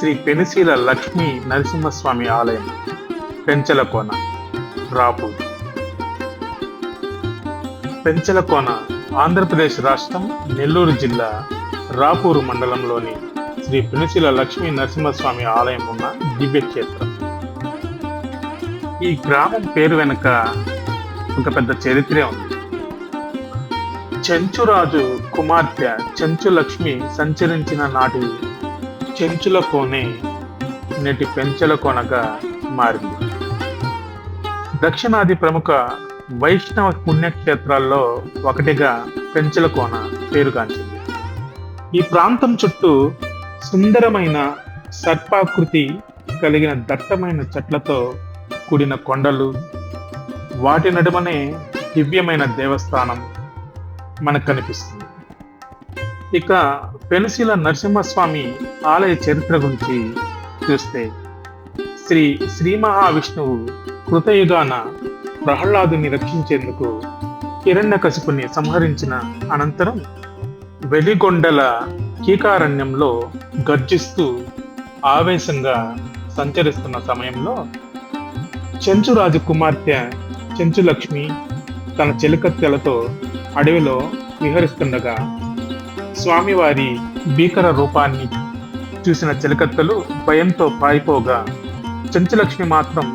శ్రీ పెనిశీల లక్ష్మీ నరసింహస్వామి ఆలయం పెంచలకోన రాపూర్. పెంచలకోన ఆంధ్రప్రదేశ్ రాష్ట్రం నెల్లూరు జిల్లా రాపూరు మండలంలోని శ్రీ పెనిశీల లక్ష్మీ నరసింహస్వామి ఆలయం ఉన్న దివ్యక్షేత్రం ఈ గ్రామం పేరు వెనుక ఒక పెద్ద చరిత్రే ఉంది. చెంచురాజు కుమార్తె చెంచులక్ష్మి సంచరించిన నాటి చెంచుల కోనే నేటి పెంచల కొనగా మారింది. దక్షిణాది ప్రముఖ వైష్ణవ పుణ్యక్షేత్రాల్లో ఒకటిగా పెంచల కోన పేరుగాంచింది. ఈ ప్రాంతం చుట్టూ సుందరమైన సర్పాకృతి కలిగిన దట్టమైన చెట్లతో కూడిన కొండలు వాటి నడుమనే దివ్యమైన దేవస్థానం మనకు కనిపిస్తుంది. ఇక పెనుశీల నరసింహస్వామి ఆలయ చరిత్ర గురించి చూస్తే శ్రీ శ్రీ మహావిష్ణువు కృతయుగాన ప్రహ్లాదుని రక్షించేందుకు హిరణ్యకశిపుని సంహరించిన అనంతరం వెలిగొండల కీకారణ్యంలో గర్జిస్తూ ఆవేశంగా సంచరిస్తున్న సమయంలో చెంచురాజు కుమార్తె చెంచులక్ష్మి తన చెలికత్తెలతో అడవిలో విహరిస్తుండగా స్వామివారి భీకర రూపాన్ని చూసిన చిలకత్తలు భయంతో పారిపోగా చెంచులక్ష్మి మాత్రం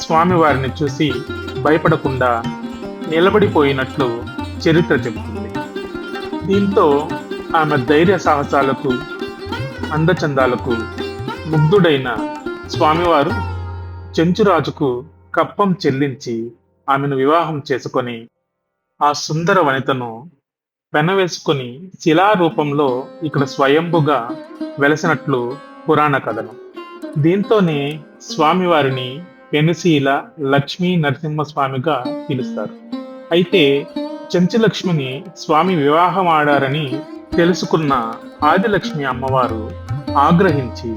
స్వామివారిని చూసి భయపడకుండా నిలబడిపోయినట్లు చరిత్ర చెబుతుంది. దీంతో ఆమె ధైర్య సాహసాలకు అందచందాలకు ముగ్ధుడైన స్వామివారు చెంచురాజుకు కప్పం చెల్లించి ఆమెను వివాహం చేసుకొని ఆ సుందర వనితను పెనవేసుకొని శిలారూపంలో ఇక్కడ స్వయంభుగా వెలసినట్లు పురాణ కథనం. దీంతోనే స్వామివారిని పెనుశీల లక్ష్మీ నరసింహస్వామిగా పిలుస్తారు. అయితే చెంచులక్ష్మిని స్వామి వివాహం ఆడారని తెలుసుకున్న ఆదిలక్ష్మి అమ్మవారు ఆగ్రహించి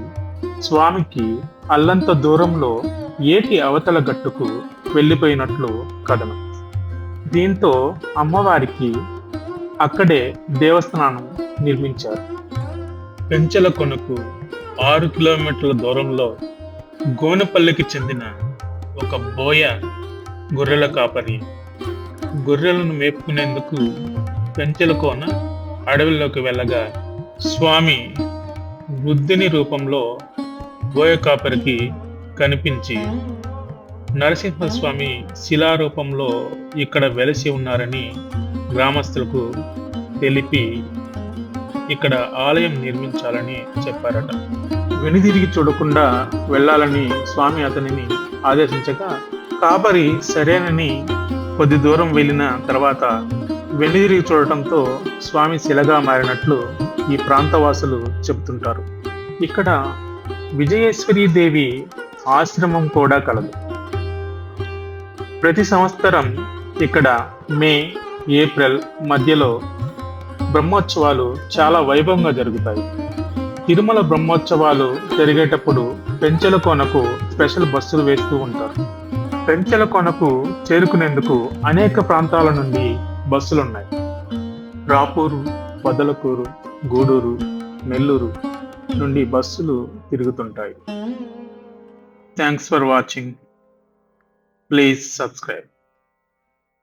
స్వామికి అల్లంత దూరంలో ఏటి అవతల గట్టుకు వెళ్ళిపోయినట్లు కథనం. దీంతో అమ్మవారికి అక్కడే దేవస్థానం నిర్మించారు. పెంచల కొనకు ఆరు కిలోమీటర్ల దూరంలో గోనపల్లికి చెందిన ఒక బోయ గొర్రెల కాపరి. గొర్రెలను మేపుకునేందుకు పెంచల కోన అడవిలోకి వెళ్ళగా స్వామి వృద్ధిని రూపంలో బోయ కాపరికి కనిపించి నరసింహస్వామి శిలారూపంలో ఇక్కడ వెలసి ఉన్నారని గ్రామస్తులకు తెలిపి ఇక్కడ ఆలయం నిర్మించాలని చెప్పారట. వెనుదిరిగి చూడకుండా వెళ్ళాలని స్వామి అతనిని ఆదేశించగా కాపరి సరేనని కొద్ది దూరం వెళ్ళిన తర్వాత వెనుదిరిగి చూడటంతో స్వామి శిలగా మారినట్లు ఈ ప్రాంతవాసులు చెబుతుంటారు. ఇక్కడ విజయేశ్వరీ దేవి ఆశ్రమం కూడా కలదు. ప్రతి సంవత్సరం ఇక్కడ మే ఏప్రిల్ మధ్యలో బ్రహ్మోత్సవాలు చాలా వైభవంగా జరుగుతాయి. తిరుమల బ్రహ్మోత్సవాలు జరిగేటప్పుడు పెంచెల కోనకు స్పెషల్ బస్సులు వేస్తూ ఉంటారు. పెంచెల కోనకు చేరుకునేందుకు అనేక ప్రాంతాల నుండి బస్సులున్నాయి. రాపూరు వదలకూరు గూడూరు నెల్లూరు నుండి బస్సులు తిరుగుతుంటాయి. Thanks for watching. Please subscribe.